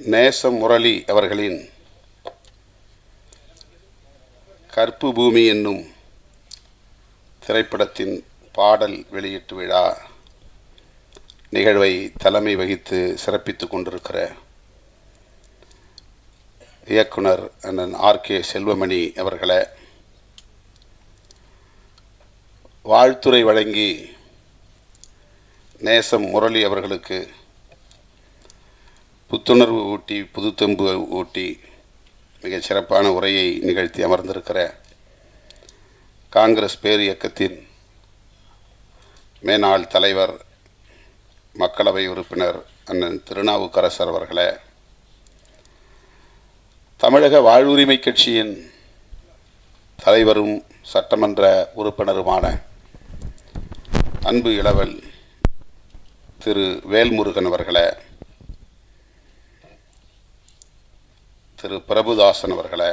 நேசம் முரளி அவர்களின் கற்பு பூமி என்னும் திரைப்படத்தின் பாடல் வெளியீட்டு விழா நிகழ்வை தலைமை வகித்து சிறப்பித்து கொண்டிருக்கிற இயக்குனர் அண்ணன் ஆர் கே செல்வமணி அவர்களை வாழ்த்துரை வழங்கி நேசம் முரளி அவர்களுக்கு புத்துணர்வு ஊட்டி புதுத்தெம்பு ஊட்டி மிகச் சிறப்பான உரையை நிகழ்த்தி அமர்ந்திருக்கிற காங்கிரஸ் பேர் இயக்கத்தின் மேனாள் தலைவர் மக்களவை உறுப்பினர் அண்ணன் திருநாவுக்கரசர் அவர்களே தமிழக வாழ்வுரிமை கட்சியின் தலைவரும் சட்டமன்ற உறுப்பினருமான அன்பு இளவல் திரு வேல்முருகன் அவர்களை திரு பிரபுதாசன் அவர்களை.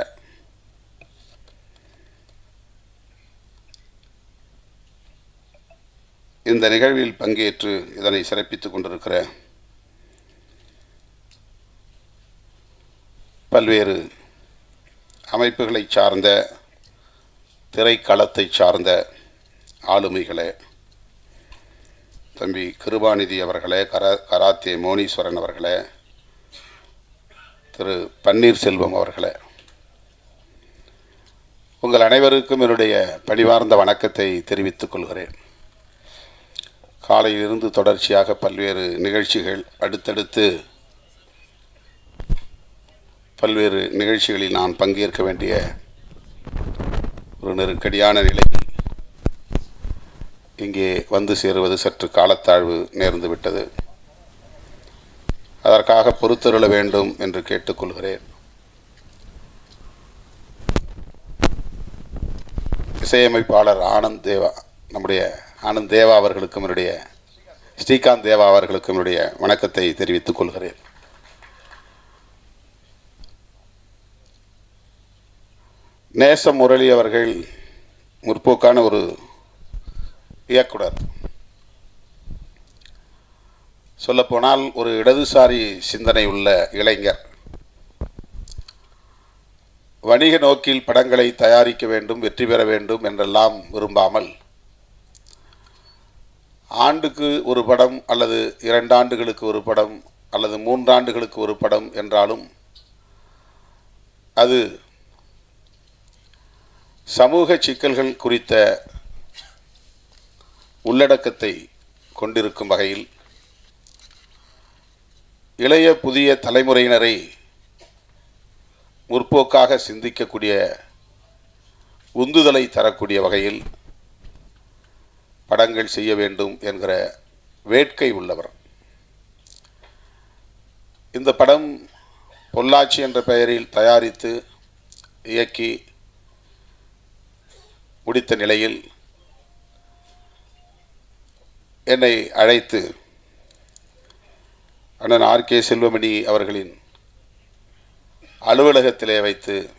இந்த நிகழ்வில் பங்கேற்று இதனை சிறப்பித்துக் கொண்டிருக்கிற பல்வேறு அமைப்புகளை சார்ந்த திரைக்களத்தை சார்ந்த ஆளுமைகளே தம்பி கிருபாநிதி அவர்களே கரா கராத்தே மோனீஸ்வரன் அவர்களே திரு பன்னீர்செல்வம் அவர்களே உங்கள் அனைவருக்கும் என்னுடைய பணிவார்ந்த வணக்கத்தை தெரிவித்துக் கொள்கிறேன். காலையிலிருந்து தொடர்ச்சியாக பல்வேறு நிகழ்ச்சிகள் அடுத்தடுத்து பல்வேறு நிகழ்ச்சிகளில் நான் பங்கேற்க வேண்டிய ஒரு நெருக்கடியான நிலை இங்கே வந்து சேருவது சற்று காலத்தாழ்வு நேர்ந்துவிட்டது அதற்காக பொறுத்தருள வேண்டும் என்று கேட்டுக்கொள்கிறேன். இசையமைப்பாளர் ஆனந்த் தேவா நம்முடைய ஆனந்த் தேவா அவர்களுக்கும் என்னுடைய ஸ்ரீகாந்த் தேவா அவர்களுக்கும் என்னுடைய வணக்கத்தை தெரிவித்துக் கொள்கிறேன். நேச முரளி அவர்கள் முற்போக்கான ஒரு இயக்குனர். சொல்லப்போனால் ஒரு இடதுசாரி சிந்தனை உள்ள இளைஞர். வணிக நோக்கில் படங்களை தயாரிக்க வேண்டும் வெற்றி பெற வேண்டும் என்றெல்லாம் விரும்பாமல் ஆண்டுக்கு ஒரு படம் அல்லது இரண்டு ஆண்டுகளுக்கு ஒரு படம் அல்லது மூன்றாண்டுகளுக்கு ஒரு படம் என்றாலும் அது சமூக சிக்கல்கள் குறித்த உள்ளடக்கத்தை கொண்டிருக்கும் வகையில் இளைய புதிய தலைமுறையினரை முற்போக்காக சிந்திக்கக்கூடிய உந்துதலை தரக்கூடிய வகையில் படங்கள் செய்ய வேண்டும் என்கிற வேட்கை உள்ளவர். இந்த படம் பொள்ளாச்சி என்ற பெயரில் தயாரித்து இயக்கி முடித்த நிலையில் என்னை அழைத்து அண்ணன் ஆர் கே செல்வமணி அவர்களின் அலுவலகத்திலே வைத்து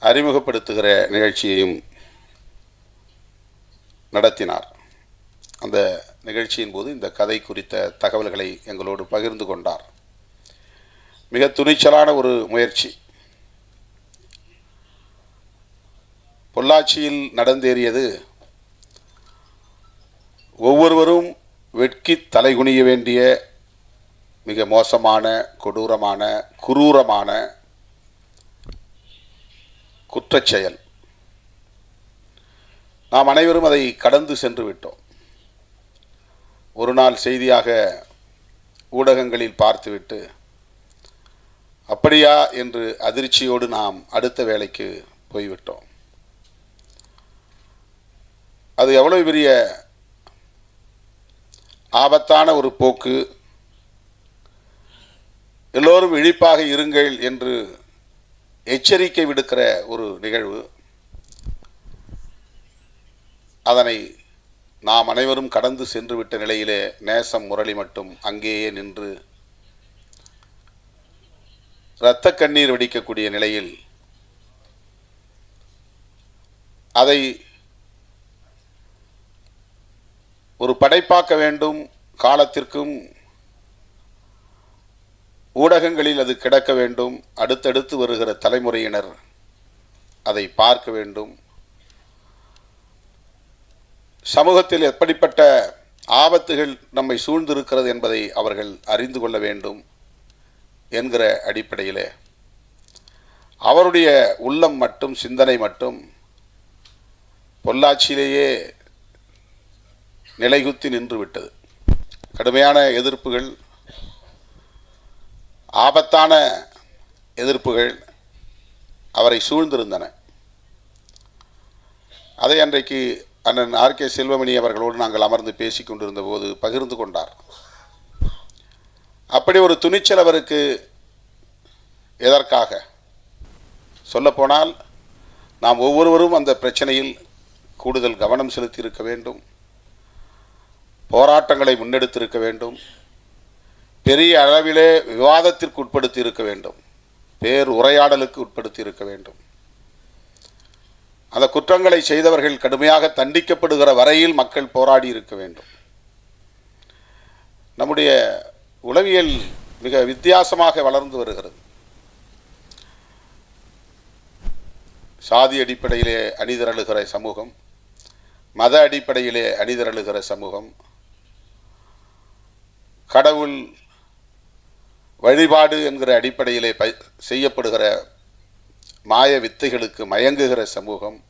அறிமுகப்படுத்துகிற நிகழ்ச்சியையும் நடத்தினார். அந்த நிகழ்ச்சியின் போது இந்த கதை குறித்த தகவல்களை எங்களோடு பகிர்ந்து கொண்டார். மிக துணிச்சலான ஒரு முயற்சி. பொள்ளாச்சியில் நடந்தேறியது ஒவ்வொருவரும் வெட்கி தலைகுனிய வேண்டிய மிக மோசமான கொடூரமான குரூரமான குற்றச்செயல் நாம் அனைவரும் அதை கடந்து சென்று விட்டோம். ஒரு நாள் செய்தியாக ஊடகங்களில் பார்த்துவிட்டு அப்படியா? என்று அதிர்ச்சியோடு நாம் அடுத்த வேலைக்கு போய்விட்டோம். அது எவ்வளவு பெரிய ஆபத்தான ஒரு போக்கு. எல்லோரும் விழிப்பாக இருங்கள் என்று எச்சரிக்கை விடுக்கிற ஒரு நிகழ்வு. அதனை நாம் அனைவரும் கடந்து சென்று விட்ட நிலையிலே நேசம் முரளி மட்டும் அங்கேயே நின்று இரத்த கண்ணீர் வெடிக்கக்கூடிய நிலையில் அதை ஒரு படைப்பாக்க வேண்டும் காலத்திற்கும் ஊடகங்களில் அது கிடக்க வேண்டும். அடுத்தடுத்து வருகிற தலைமுறையினர் அதை பார்க்க வேண்டும். சமூகத்தில் எப்படிப்பட்ட ஆபத்துகள் நம்மை சூழ்ந்திருக்கிறது என்பதை அவர்கள் அறிந்து கொள்ள வேண்டும் என்கிற அடிப்படையிலே. அவருடைய உள்ளம் மட்டும் சிந்தனை மட்டும் பொள்ளாச்சியிலேயே நிலைகுத்தி நின்றுவிட்டது. கடுமையான எதிர்ப்புகள் ஆபத்தான எதிர்ப்புகள் அவரை சூழ்ந்திருந்தன. அதை அன்றைக்கு அண்ணன் ஆர் கே செல்வமணி அவர்களோடு நாங்கள் அமர்ந்து பேசிக் கொண்டிருந்த போது பகிர்ந்து கொண்டார். அப்படி ஒரு துணிச்சல் அவருக்கு எதற்காக? சொல்லப்போனால் நாம் ஒவ்வொருவரும் அந்த பிரச்சனையில் கூடுதல் கவனம் செலுத்தி இருக்க வேண்டும். போராட்டங்களை முன்னெடுத்திருக்க வேண்டும். பெரிய அளவிலே விவாதத்திற்கு உட்படுத்தி இருக்க வேண்டும். பேர் உரையாடலுக்கு உட்படுத்தி இருக்க வேண்டும். அந்த குற்றங்களை செய்தவர்கள் கடுமையாக தண்டிக்கப்படுகிற வரையில் மக்கள் போராடி இருக்க வேண்டும். நம்முடைய உளவியல் மிக வித்தியாசமாக வளர்ந்து வருகிறது. சாதி அடிப்படையிலே அணிதிரழுகிற சமூகம் மத அடிப்படையிலே அணிதிரழுகிற சமூகம் கடவுள் வழிபாடு என்கிற அடிப்படையிலே ப செய்யப்படுகிற மாய வித்தைகளுக்கு மயங்குகிற சமூகம்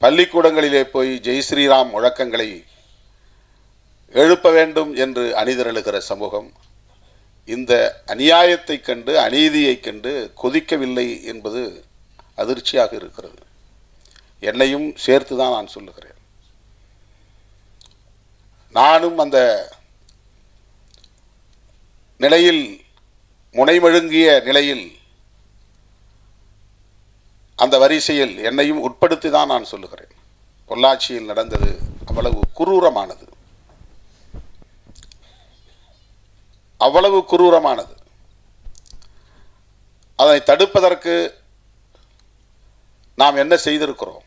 பள்ளிக்கூடங்களிலே போய் ஜெய் ஸ்ரீராம் முழக்கங்களை எழுப்ப வேண்டும் என்று அணிதிரளுகிற சமூகம் இந்த அநியாயத்தைக் கண்டு அநீதியைக் கண்டு கொதிக்கவில்லை என்பது அதிர்ச்சியாக இருக்கிறது. என்னையும் சேர்த்து தான் நான் சொல்லுகிறேன். நானும் அந்த நிலையில் முனைமழுங்கிய நிலையில் அந்த வரிசையில் என்னையும் உட்படுத்தி தான் நான் சொல்லுகிறேன். பொள்ளாச்சியில் நடந்தது அவ்வளவு குரூரமானது. அவ்வளவு குரூரமானது. அதை தடுப்பதற்கு நாம் என்ன செய்திருக்கிறோம்?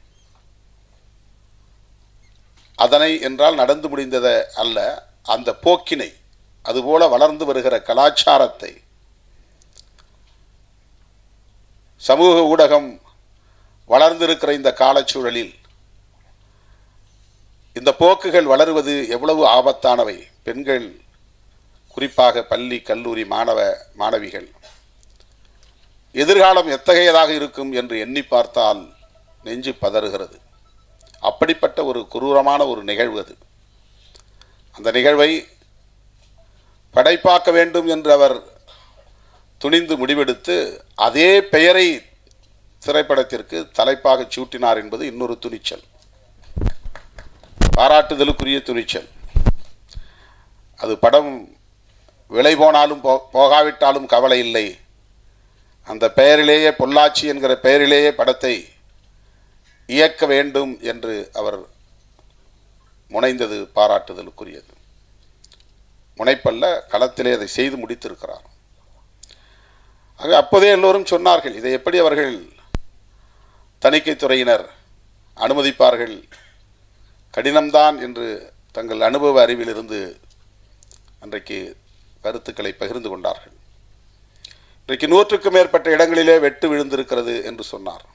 அதனை என்றால் நடந்து முடிந்ததை அல்ல அந்த போக்கினை அதுபோல வளர்ந்து வருகிற கலாச்சாரத்தை. சமூக ஊடகம் வளர்ந்திருக்கிற இந்த காலச்சூழலில் இந்த போக்குகள் வளருவது எவ்வளவு ஆபத்தானவை? பெண்கள் குறிப்பாக பள்ளி கல்லூரி மாணவ மாணவிகள் எதிர்காலம் எத்தகையதாக இருக்கும் என்று எண்ணி பார்த்தால் நெஞ்சு பதறுகிறது. அப்படிப்பட்ட ஒரு குரூரமான ஒரு நிகழ்வு அது. அந்த நிகழ்வை படைப்பாக்க வேண்டும் என்று அவர் துணிந்து முடிவெடுத்து அதே பெயரை திரைப்படத்திற்கு தலைப்பாக சூட்டினார் என்பது இன்னொரு துணிச்சல். பாராட்டுதலுக்குரிய துணிச்சல். அது படம் விலை போனாலும் போ போகாவிட்டாலும் கவலை இல்லை. அந்த பெயரிலேயே பொள்ளாச்சி என்கிற பெயரிலேயே படத்தை இயக்க வேண்டும் என்று அவர் முனைந்தது பாராட்டுதலுக்குரியது. முனைப்பல்ல களத்திலே அதை செய்து முடித்திருக்கிறார். ஆக அப்போதே எல்லோரும் சொன்னார்கள் இதை எப்படி அவர்கள் தணிக்கைத்துறையினர் அனுமதிப்பார்கள்? கடினம்தான் என்று தங்கள் அனுபவ அறிவிலிருந்து அன்றைக்கு கருத்துக்களை பகிர்ந்து கொண்டார்கள். இன்றைக்கு நூற்றுக்கும் மேற்பட்ட இடங்களிலே வெட்டு விழுந்திருக்கிறது என்று சொன்னார்.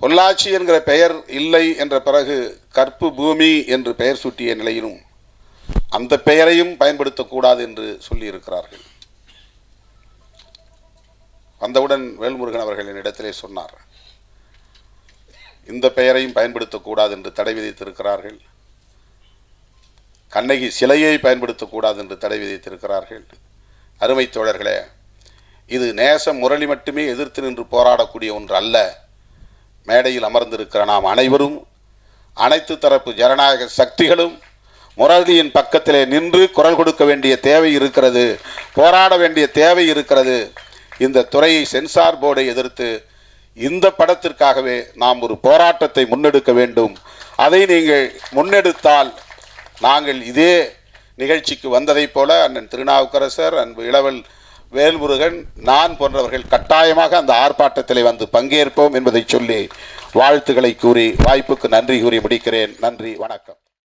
பொள்ளாச்சி என்கிற பெயர் இல்லை என்ற பிறகு கற்பு பூமி என்று பெயர் சூட்டிய நிலையிலும் அந்த பெயரையும் பயன்படுத்தக்கூடாது என்று சொல்லியிருக்கிறார்கள். வந்தவுடன் வேல்முருகன் அவர்கள் என்னிடத்திலே சொன்னார் இந்த பெயரையும் பயன்படுத்தக்கூடாது என்று தடை விதித்திருக்கிறார்கள். கண்ணகி சிலையை பயன்படுத்தக்கூடாது என்று தடை விதித்திருக்கிறார்கள். அருமை தோழர்களே இது நேச முரளி மட்டுமே எதிர்த்து நின்று போராடக்கூடிய ஒன்று அல்ல மேடையில் அமர்ந்திருக்கிற நாம் அனைவரும் அனைத்து தரப்பு ஜனநாயக சக்திகளும் முரளியின் பக்கத்திலே நின்று குரல் கொடுக்க வேண்டிய தேவை இருக்கிறது போராட வேண்டிய தேவை இருக்கிறது. இந்த துறையை சென்சார் போர்டை எதிர்த்து இந்த படத்திற்காகவே நாம் ஒரு போராட்டத்தை முன்னெடுக்க வேண்டும். அதை நீங்கள் முன்னெடுத்தால் நாங்கள் இதே நிகழ்ச்சிக்கு வந்ததைப் போல அண்ணன் திருநாவுக்கரசர் அன்பு இளவல் வேல்முருகன் நான் போன்றவர்கள் கட்டாயமாக அந்த ஆர்ப்பாட்டத்திலே வந்து பங்கேற்போம் என்பதை சொல்லி வாழ்த்துக்களை கூறி வாய்ப்புக்கு நன்றி கூறி முடிக்கிறேன். நன்றி வணக்கம்.